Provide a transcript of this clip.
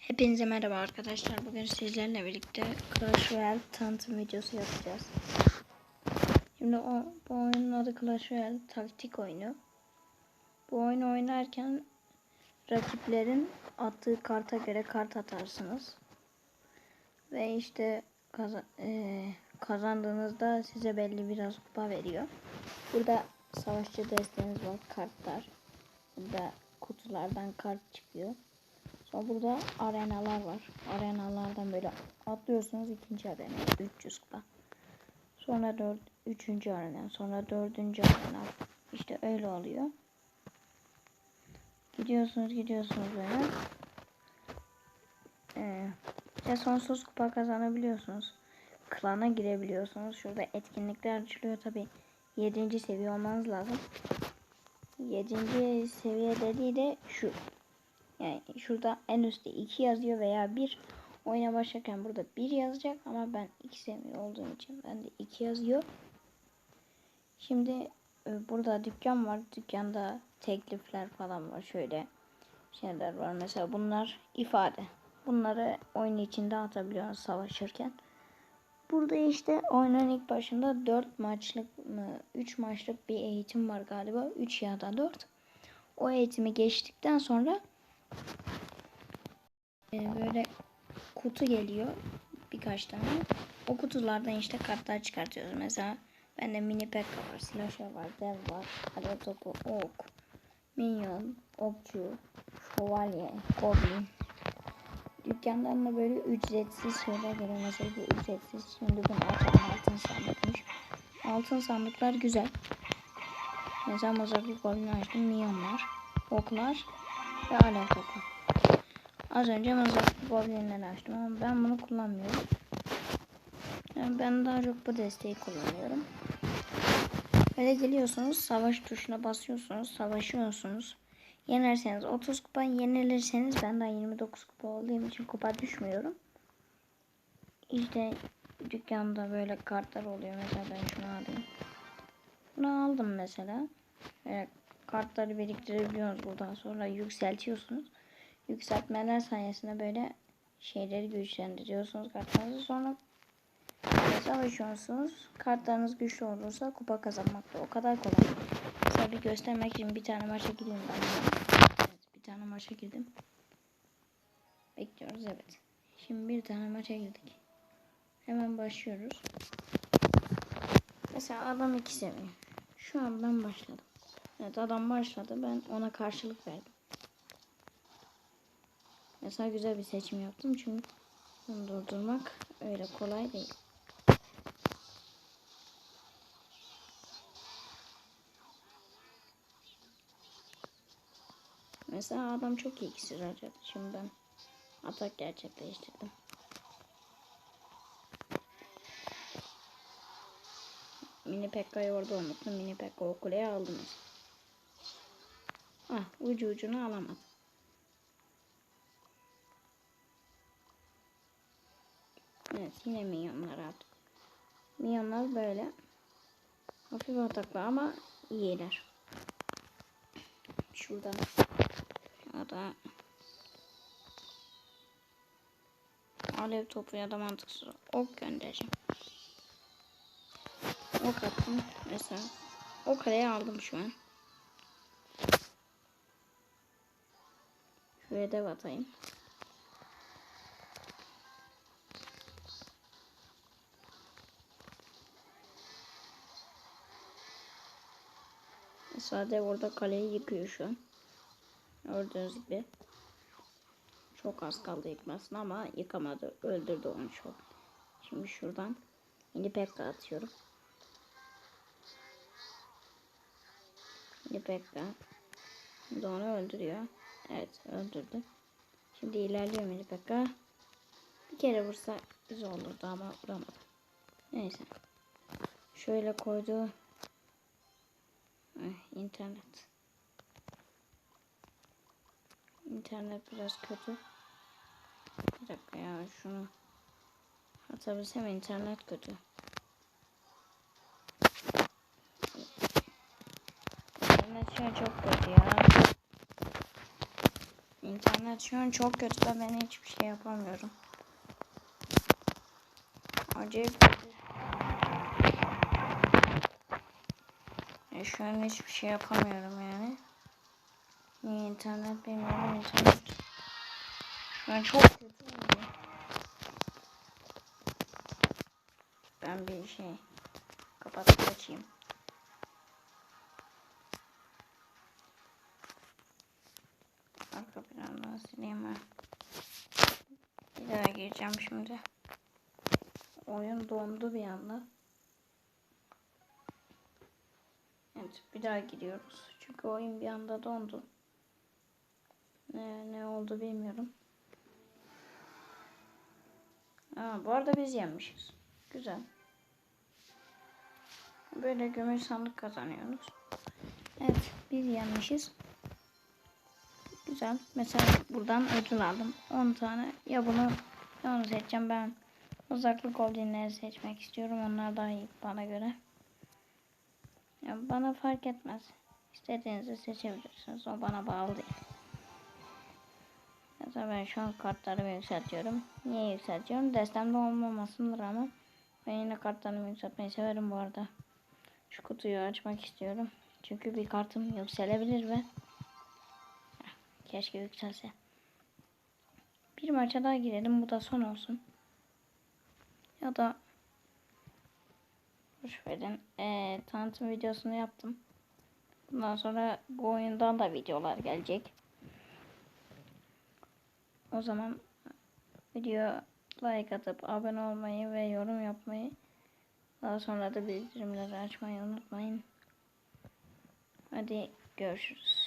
Hepinize merhaba arkadaşlar. Bugün sizlerle birlikte Clash Royale tanıtım videosu yapacağız. Şimdi o, bu oyunun adı Clash Royale taktik oyunu. Bu oyunu oynarken rakiplerin attığı karta göre kart atarsınız. Ve işte kaza- eee, kazandığınızda size belli biraz kupa veriyor. Burada savaşçı desteğiniz var, kartlar. Burada kutulardan kart çıkıyor. Sonra burada arenalar var. Arenalardan böyle atlıyorsunuz ikinci arena 300 kupa. Sonra 4 üçüncü arena, sonra dördüncü arena. İşte öyle oluyor. Gidiyorsunuz, gidiyorsunuz böyle. Ee, işte sonsuz kupa kazanabiliyorsunuz. Klana girebiliyorsunuz. Şurada etkinlikler açılıyor tabi. 7. seviye olmanız lazım. 7. seviye dediği de şu. Yani şurada en üstte 2 yazıyor veya 1. Oyuna başlarken burada 1 yazacak ama ben 2 seviye olduğum için ben de 2 yazıyor. Şimdi e, burada dükkan var. Dükkanda teklifler falan var. Şöyle şeyler var. Mesela bunlar ifade. Bunları oyun içinde atabiliyoruz savaşırken. Burada işte oyunun ilk başında 4 maçlık mı 3 maçlık bir eğitim var galiba. 3 ya da 4. O eğitimi geçtikten sonra ee, böyle kutu geliyor birkaç tane. O kutulardan işte kartlar çıkartıyoruz. Mesela bende mini pekka var, slasher var, dev var, alev topu, ok, minyon, okçu, şövalye, goblin. Dükkandan da böyle ücretsiz şeyler geliyor. Mesela bu ücretsiz. Şimdi bunu atalım altın sandıkmış. Altın sandıklar güzel. Mesela mozafik goblin açtım. Minyonlar, oklar ve alev topu. Az önce mızrak goblinleri açtım ama ben bunu kullanmıyorum. Yani ben daha çok bu desteği kullanıyorum. Böyle geliyorsunuz savaş tuşuna basıyorsunuz savaşıyorsunuz. Yenerseniz 30 kupa yenilirseniz ben daha 29 kupa olduğum için kupa düşmüyorum. İşte dükkanda böyle kartlar oluyor mesela ben şunu alayım. Bunu aldım mesela. Böyle kartları biriktirebiliyorsunuz buradan sonra yükseltiyorsunuz yükseltmeler sayesinde böyle şeyleri güçlendiriyorsunuz kartlarınızı. Sonra savaşıyorsunuz. Kartlarınız güçlü olursa kupa kazanmak da o kadar kolay. Mesela bir göstermek için bir tane maça gireyim ben. Evet, bir tane maça girdim. Bekliyoruz evet. Şimdi bir tane maça girdik. Hemen başlıyoruz. Mesela adam iki seviye. Şu an ben başladım. Evet adam başladı. Ben ona karşılık verdim. Mesela güzel bir seçim yaptım çünkü bunu durdurmak öyle kolay değil. Mesela adam çok iyi iksir. Şimdi ben atak gerçekleştirdim. Mini Pekka'yı orada unuttum. Mini Pekka o kuleye aldınız. Ah ucu ucunu alamadım. Evet yine minyonlar artık. Minyonlar böyle. Hafif ataklı ama iyiler. Şuradan. Ya da alev topu ya da mantıksız ok göndereceğim. Ok attım mesela. O kareyi aldım şu an. Şuraya dev atayım. Sade orada kaleyi yıkıyor şu an. Gördüğünüz gibi. Çok az kaldı yıkmasına ama yıkamadı. Öldürdü onu çok. Şimdi şuradan mini pekka atıyorum. Mini pekka. Onu öldürüyor. Evet öldürdü. Şimdi ilerliyor mini pekka. Bir kere vursa güzel olurdu ama vuramadı. Neyse. Şöyle koydu. Eh, internet. İnternet biraz kötü. Bir dakika ya şunu atabilsem internet kötü. An çok kötü ve ben hiçbir şey yapamıyorum. Acayip. E, şu an hiçbir şey yapamıyorum yani. Niye internet bilmiyorum internet. Şu an çok kötü. Ben bir şey kapatıp açayım. Sileyim ben. Bir daha gireceğim şimdi. Oyun dondu bir anda. Evet bir daha giriyoruz. Çünkü oyun bir anda dondu. Ne, ne oldu bilmiyorum. Aa, bu arada biz yenmişiz. Güzel. Böyle gümüş sandık kazanıyoruz. Evet biz yenmişiz. Güzel. Mesela buradan ödül aldım. 10 tane. Ya bunu ya onu seçeceğim ben. Uzaklık goldinleri seçmek istiyorum. Onlar daha iyi bana göre. Ya bana fark etmez. İstediğinizi seçebilirsiniz. O bana bağlı değil. Mesela ben şu an kartlarımı yükseltiyorum. Niye yükseltiyorum? Destemde olmamasındır ama ben yine kartlarımı yükseltmeyi severim bu arada. Şu kutuyu açmak istiyorum. Çünkü bir kartım yükselebilir ve keşke yükselse. Bir maça daha girelim. Bu da son olsun. Ya da boş verin. Ee, tanıtım videosunu yaptım. Bundan sonra bu oyundan da videolar gelecek. O zaman video like atıp abone olmayı ve yorum yapmayı daha sonra da bildirimleri açmayı unutmayın. Hadi görüşürüz.